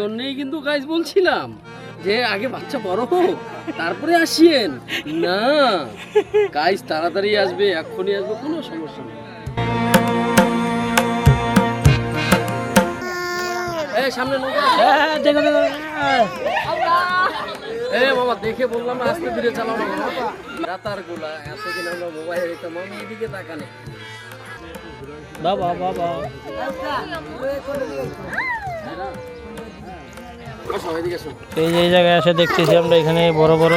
জন্যই কিন্তু গাইজ বলছিলাম যে আগে বাচ্চা বড় হোক তারপরে আসিয়েন। না গাইজ তাড়াতাড়ি আসবে এক্ষুনি আসবে কোনো সমস্যা নেই। সামনে নৌকা আছে। দেখো দেখো এ মামা দেখে বললাম না আস্তে ধীরে চালাও না রাতার গোলা এতদিন আমরা মোবাইল দিতাম মামা এদিকে তাকানে বাবা বাবা। আসো এই যে এই জায়গায় এসে দেখতেছি আমরা এখানে বড় বড়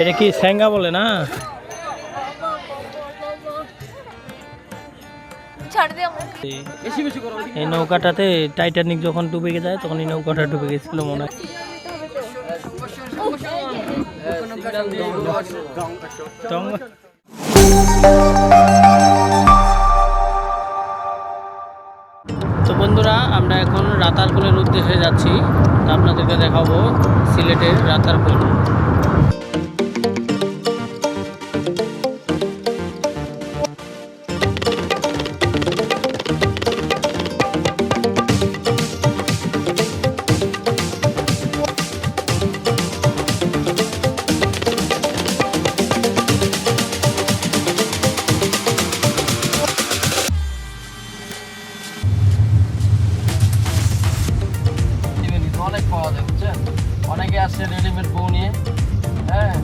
এটা কি স্যাঙ্গা বলে না? এই- নৌকাটাতে টাইটানিক যখন ডুবে গে যায় তখন এই নৌকাটা ডুবে গেছিল মনে হয়। হ্যাঁ, বন্ধুরা আমরা এখন রাতারপুলের উদ্দেশ্যে যাচ্ছি। আপনাদেরকে দেখাবো সিলেটের রাতারপুল। অনেকে আসছে রেডিমেড বউ নিয়ে হ্যাঁ?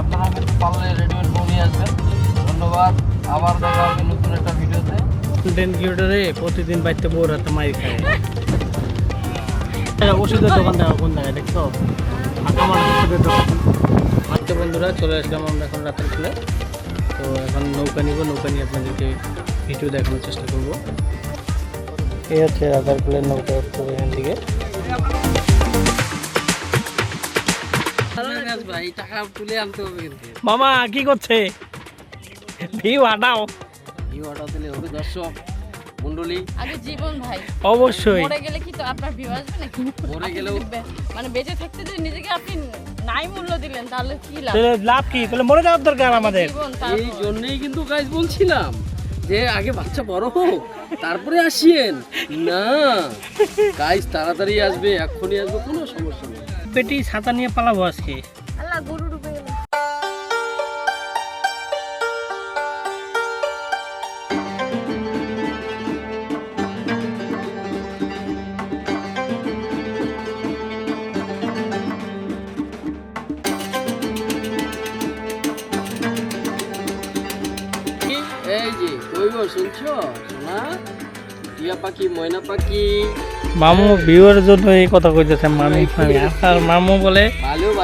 আপনারা কিন্তু পারলে রেডিমেড বউ নিয়ে আসবেন। ধন্যবাদ। আবার দেখা হবে নতুন একটা ভিডিওতে। কন্টেন্ট ক্রিয়েটরে প্রতিদিন বাড়িতে বউ হাতে মাইর খায়। এটা ওষুধের দোকান দেখা, কোন জায়গায় দেখছ? মানুষ ওষুধের দোকান। আচ্ছা বন্ধুরা, চলে আসলাম আমরা এখন রাতের খুলে। তো এখন নৌকা নিব, নৌকা নিয়ে আপনাদেরকে ভিডিও দেখানোর চেষ্টা করব। এই হচ্ছে রাতার কুলের নৌকা এখান থেকে। মামা কি করছে? ভিউ হাঁটাও। ভিউ অর্ডার দিলে হবে দর্শক মন্ডলী আগে জীবন ভাই। অবশ্যই। মরে গেলে কি তো আপনার ভিউ আসবে নাকি? মরে গেলেও- মানে বেঁচে থাকতে যদি নিজেকে আপনি নাই মূল্য দিলেন তাহলে কি লাভ? লাভ কি? তাহলে মরে যাওয়ার দরকার আমাদের। এই জন্যই কিন্তু গাইজ বলছিলাম যে আগে বাচ্চা বড় হোক তারপরে আসিয়েন। না গাইজ তাড়াতাড়ি আসবে এক্ষুনি আসবে কোনো সমস্যা নেই। পেটি ছাতা নিয়ে পালাবো আজকে। টিয়া পাখি ময়না পাখি। মামু ভিউয়ের জন্য এই কথা কইতেছে মামি মামি। আর মামু বলে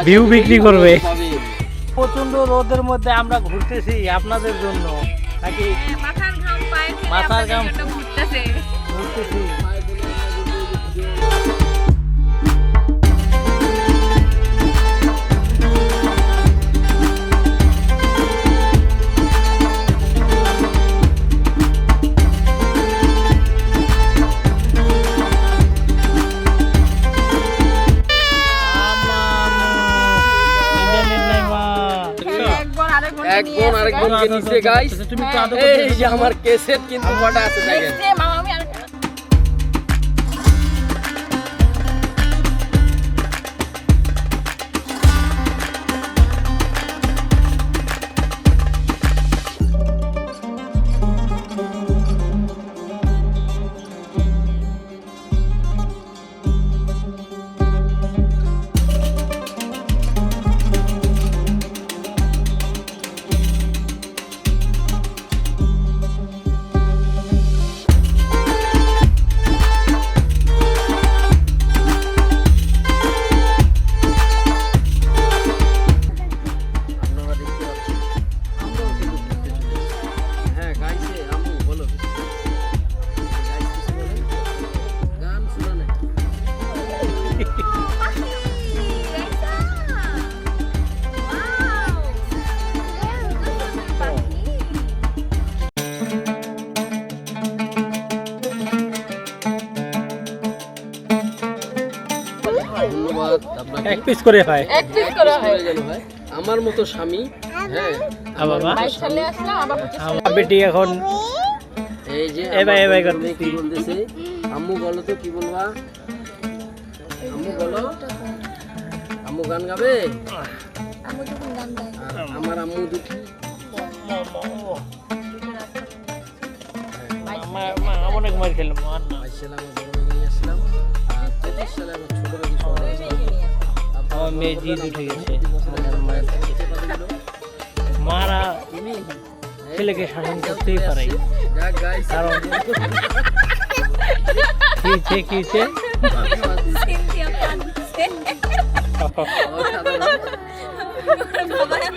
দিলেই বিক্রি করবে। প্রচণ্ড রোদের মধ্যে আমরা ঘুরতেছি আপনাদের জন্য। নাকি? মাথার ঘাম পায়ে মাথার ঘাম। ঘুরতেছে। ঘুরতেছি। বোনকে নিচে গাইস এই যে আমার কেসেট কিন্তু কটা আছে দেখেন। এক পিস করে হয়। এক পিস করা হয়। আমার মতো স্বামী হ্যাঁ। আ বাবা? সালে আসলাম আমার বেটি এখন এই যে এ ভাই, এ ভাই আমার কি বলতেছে? আম্মু বলো তো কি বলবা? আম্মু গান গাবে? আমি যখন গান আর আমার আম্মু দুটি অনেক মার খেলাম আর না আমার বড় মেয়ে নিয়ে আর তেত্রিশ সালে আমার ছোট মেয়ে শহরে আমার মেয়ে জিদ উঠে গেছে। মারা ছেলেকে শাসন করতেই পারে। কারণ কি হয়েছে কি হয়েছে? সিনথিয়া কাঁদছে অসাধারণ বাবা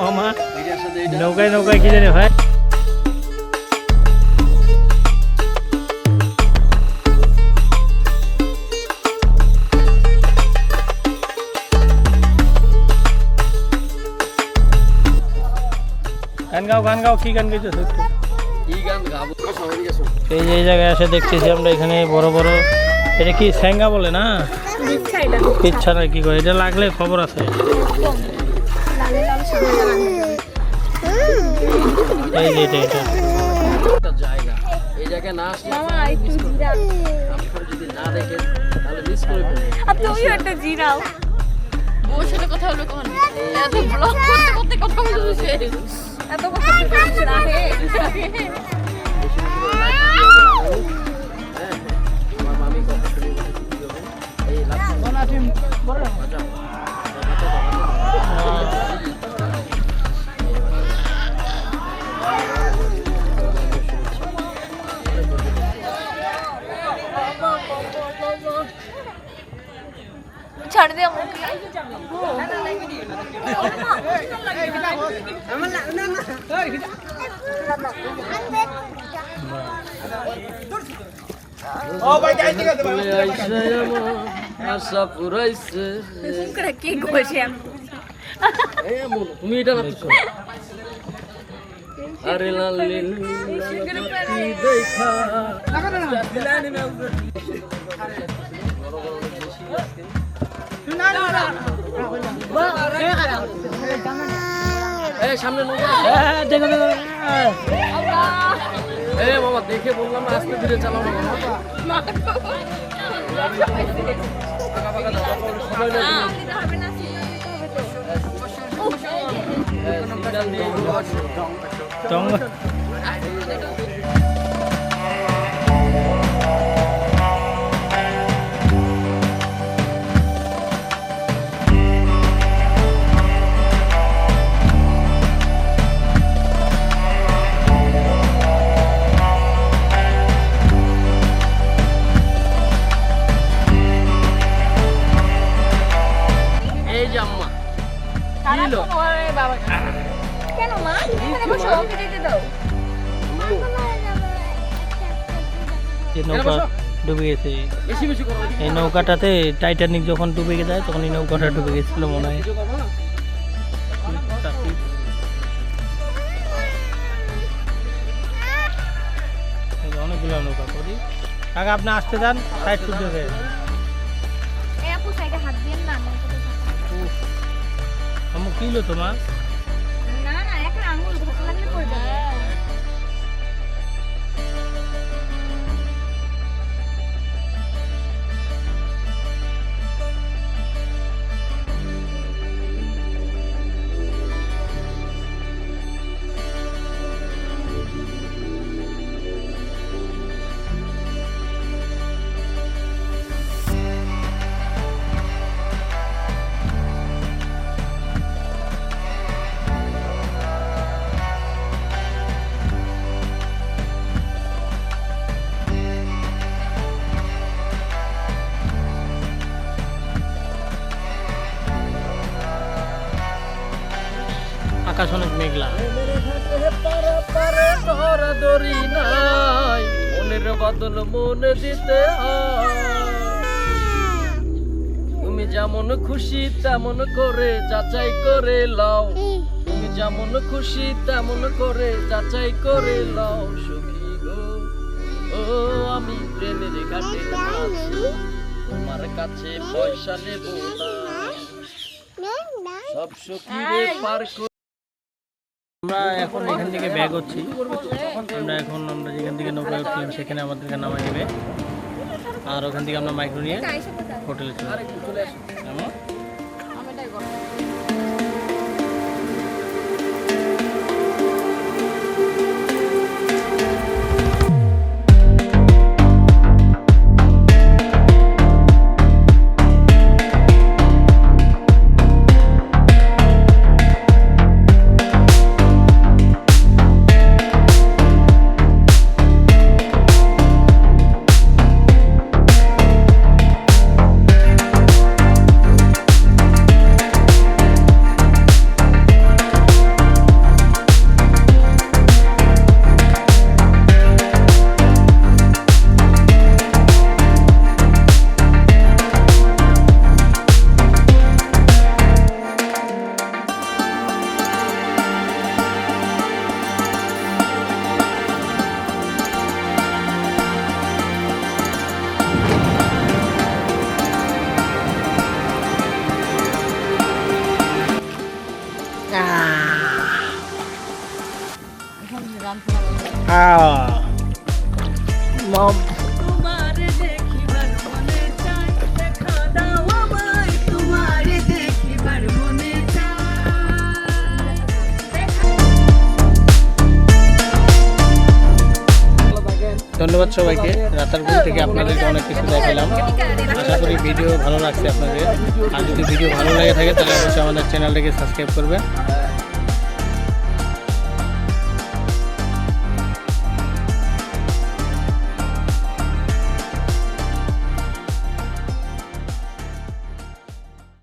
মামা এটার সাথে এটা নৌকায় নৌকায় কি জানি ভাই গান গাও গান গাও কি গান গেছো এই যে জায়গায় এসে দেখতেছি আমরা এখানে বড় বড় এটা কি স্যাঙ্গা বলে না? ইচ্ছা এটা না কি করে এটা লাগলে খবর আছে। লালে লাল সাদা সাদা এই যে এটা এটা। একটা জায়গা। এই জায়গায় না আসলে মামা একটু জিরাও। আপনারা যদি না দেখেন তাহলে মিস করে ফেলবেন। আর তুমিও একটা জিরাও। বউর সাথে কথা হলো কখন? এত ব্লগ করতে করতে কথা বলছে? এত। হ্যাঁ, বাজাও। ছাড় দে আমাকে আশা পুরাইছে কি এ তুমি এটা না। আরে লালি দেখা সামনে হ্যাঁ, দেখো দেখো হ্যাঁ। এ বাবা দেখে বললাম আস্তে ধীরে চালাও না। বাবা ফাঁকা বসো ওকে যেতে দাও। যে নৌকা ডুবে গেছে। বেশি বেশি করো এদিকে। এই নৌকাটাতে টাইটানিক যখন ডুবে যায় তখন এই নৌকাটা ডুবে গেছিল মনে হয়। অনেকগুলো নৌকা করি। কাকা আপনি আসতে যান সাইড না আমু কি তোমার? আকাশ অনেক মেঘলা। পারে পারে মনের বদল মনে দিতে তুমি যেমন খুশি তেমন করে যাচাই করে লাও। তুমি যেমন খুশি তেমন করে যাচাই করে লও। সখী গো ও আমি প্রেমের ঘাটে তোমার কাছে পয়সা নেব না। সব সখীরে পার করে আমরা এখন এখান থেকে ব্যাগ হচ্ছি। আমরা এখন আমরা যেখান থেকে নৌকা উঠলাম সেখানে আমাদেরকে নামা নেবে আর ওখান থেকে আমরা মাইক্রো নিয়ে হোটেলে চলে যাব। মনে ধন্যবাদ সবাইকে। রাতারগুল থেকে আপনাদেরকে অনেক কিছু দেখালাম। আশা করি ভিডিও ভালো লাগছে আপনাদের। আর যদি ভিডিও ভালো লাগে থাকে, তাহলে অবশ্যই আমাদের চ্যানেলটাকে সাবস্ক্রাইব করবেন।